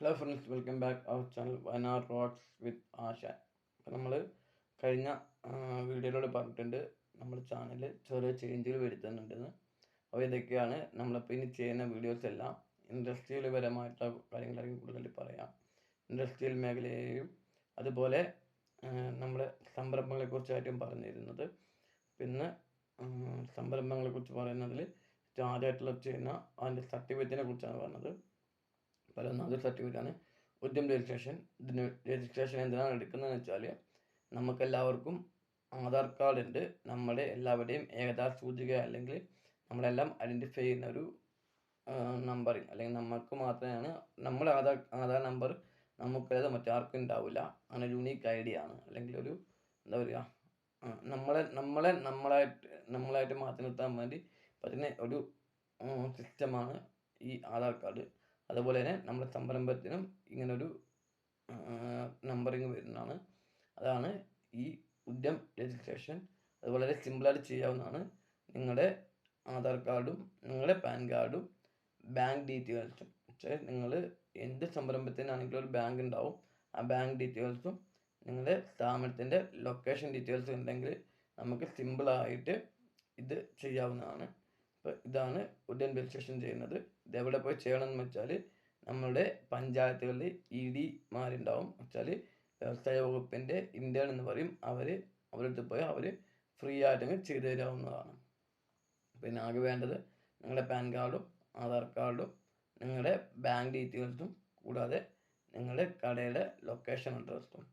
Hello friends welcome back our channel Wayanad roads with Asha അപ്പോൾ നമ്മൾ കഴിഞ്ഞ വീഡിയോയിലൂടെ പറഞ്ഞിട്ടുണ്ട്. നമ്മൾ ചാനലിൽ ചെറിയ ചേഞ്ചുകൾ വരുത്തുന്നുണ്ടെന്ന്. അപ്പോൾ ഇതൊക്കെയാണ് നമ്മളിപ്പോൾ ഇനി ചെയ്യുന്ന വീഡിയോസ് എല്ലാം. ഇൻഡസ്ട്രിയൽ പരമായിട്ടുള്ള കാര്യങ്ങളായിരിക്കും കൂടുതൽ പറയാം. ഇൻഡസ്ട്രിയൽ മേഖലയെയും അതുപോലെ നമ്മുടെ സംരംഭങ്ങളെക്കുറിച്ചായിട്ടും പറഞ്ഞിരുന്നത്. പിന്നെ സംരംഭങ്ങളെക്കുറിച്ച് പറയുന്നതിൽ ആദ്യമായിട്ടുള്ള ചെയ്യുന്ന അതിന്റെ സർട്ടിഫിക്കറ്റിനെ കുറിച്ചാണ് പറഞ്ഞത്. പതിനൊന്നാമത് ആണ് ഉദ്യം രജിസ്ട്രേഷൻ. ഇതിന് രജിസ്ട്രേഷൻ എന്തിനാണ് എടുക്കുന്നതെന്ന് വെച്ചാൽ നമുക്കെല്ലാവർക്കും ആധാർ കാർഡ് ഉണ്ട് നമ്മുടെ എല്ലാവരുടെയും ഏകതാ സൂചിക അല്ലെങ്കിൽ നമ്മളെല്ലാം ഐഡന്റിഫൈ ചെയ്യുന്ന ഒരു നമ്പറിങ് അല്ലെങ്കിൽ നമുക്ക് മാത്രമാണ് നമ്മുടെ ആധാർ ആധാർ നമ്പർ നമുക്കല്ലാതെ മറ്റാർക്കും ഉണ്ടാവില്ല. അങ്ങനെ യൂണീക്ക് ഐ ഡി ആണ്. അല്ലെങ്കിൽ ഒരു എന്താ പറയുക നമ്മളെ നമ്മളെ നമ്മളായിട്ട് നമ്മളായിട്ട് മാറ്റി നിർത്താൻ വേണ്ടി പറ്റുന്ന ഒരു സിസ്റ്റമാണ് ഈ ആധാർ കാർഡ്. അതുപോലെ തന്നെ നമ്മുടെ സംരംഭത്തിനും ഇങ്ങനൊരു നമ്പറിങ് വരുന്നതാണ്. അതാണ് ഈ ഉദ്യം രജിസ്ട്രേഷൻ അത് വളരെ സിമ്പിളായിട്ട് ചെയ്യാവുന്നതാണ് നിങ്ങളുടെ ആധാർ കാർഡും നിങ്ങളുടെ പാൻ കാർഡും ബാങ്ക് ഡീറ്റെയിൽസും പക്ഷേ നിങ്ങൾ എന്ത് സംരംഭത്തിനാണെങ്കിലും ഒരു ബാങ്ക് ഉണ്ടാവും. ആ ബാങ്ക് ഡീറ്റെയിൽസും നിങ്ങളുടെ സ്ഥാപനത്തിന്റെ ലൊക്കേഷൻ ഡീറ്റെയിൽസും ഉണ്ടെങ്കിൽ നമുക്ക് സിമ്പിളായിട്ട് ഇത് ചെയ്യാവുന്നതാണ്. അപ്പോൾ ഇതാണ് ഉഡൻ രജിസ്ട്രേഷൻ ചെയ്യുന്നത്. ഇത് എവിടെ പോയി ചെയ്യണമെന്ന് വെച്ചാൽ നമ്മുടെ പഞ്ചായത്തുകളിൽ ഇ ഡിമാരുണ്ടാവും വെച്ചാൽ വ്യവസായ വകുപ്പിന്റെ ഇന്ത്യൻ എന്ന് പറയും. അവർ അവരുടെ പോയി അവർ ഫ്രീ ആയിട്ട് ചെയ്തു തരാവുന്നതാണ്. പിന്നെ ആകെ വേണ്ടത് നിങ്ങളുടെ പാൻ കാർഡും ആധാർ കാർഡും നിങ്ങളുടെ ബാങ്ക് ഡീറ്റെയിൽസും കൂടാതെ നിങ്ങളുടെ കടയുടെ ലൊക്കേഷൻ അഡ്രസ്സും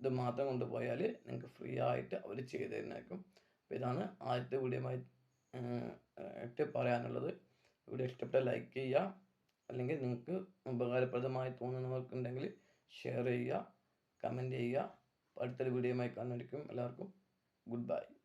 ഇത് മാത്രം കൊണ്ടുപോയാൽ നിങ്ങൾക്ക് ഫ്രീ ആയിട്ട് അവർ ചെയ്തു തരുന്നതായിരിക്കും. അപ്പോൾ ഇതാണ് ആദ്യത്തെ വീഡിയോമായി ആയിട്ട് പറയാനുള്ളത്. വീഡിയോ ഇഷ്ടപ്പെട്ട ലൈക്ക് ചെയ്യുക. അല്ലെങ്കിൽ നിങ്ങൾക്ക് ഉപകാരപ്രദമായി തോന്നുന്നവർക്കുണ്ടെങ്കിൽ ഷെയർ ചെയ്യുക കമന്റ് ചെയ്യുക. അടുത്തൊരു വീഡിയോയുമായി കാണുന്നതായിരിക്കും. എല്ലാവർക്കും ഗുഡ് ബൈ